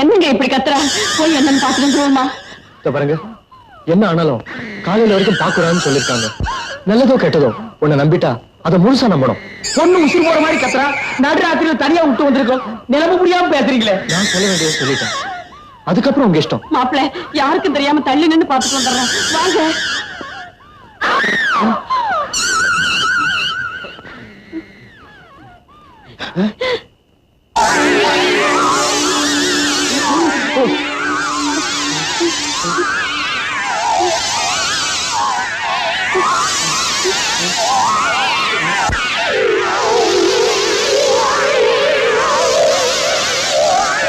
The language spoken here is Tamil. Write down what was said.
என்னங்க இப்படி கத்துறா? போய் என்னன்னு பாத்துட்டு பாருங்க. என்ன ஆனாலும் காலையில வரைக்கும் பாக்குறான்னு சொல்லிருக்காங்க நல்லதோ கெட்டதோ உன்னை நம்பிட்டா அதை முழுசா நம்பணும். பொண்ணு உசுறு போற மாதிரி கத்துறா. நடுராத்திரியில தனியா விட்டு வந்திருக்கோம். நிலவு முடியாம பேசுறீங்களே. நான் சொல்ல வேண்டியது சொல்லிட்டேன். அதுக்கப்புறம் உங்க இஷ்டம். மாப்பிள்ள யாருக்கும் தெரியாம தள்ளி நின்று பாத்துட்டு வந்துடுறேன். வாங்க. Huh?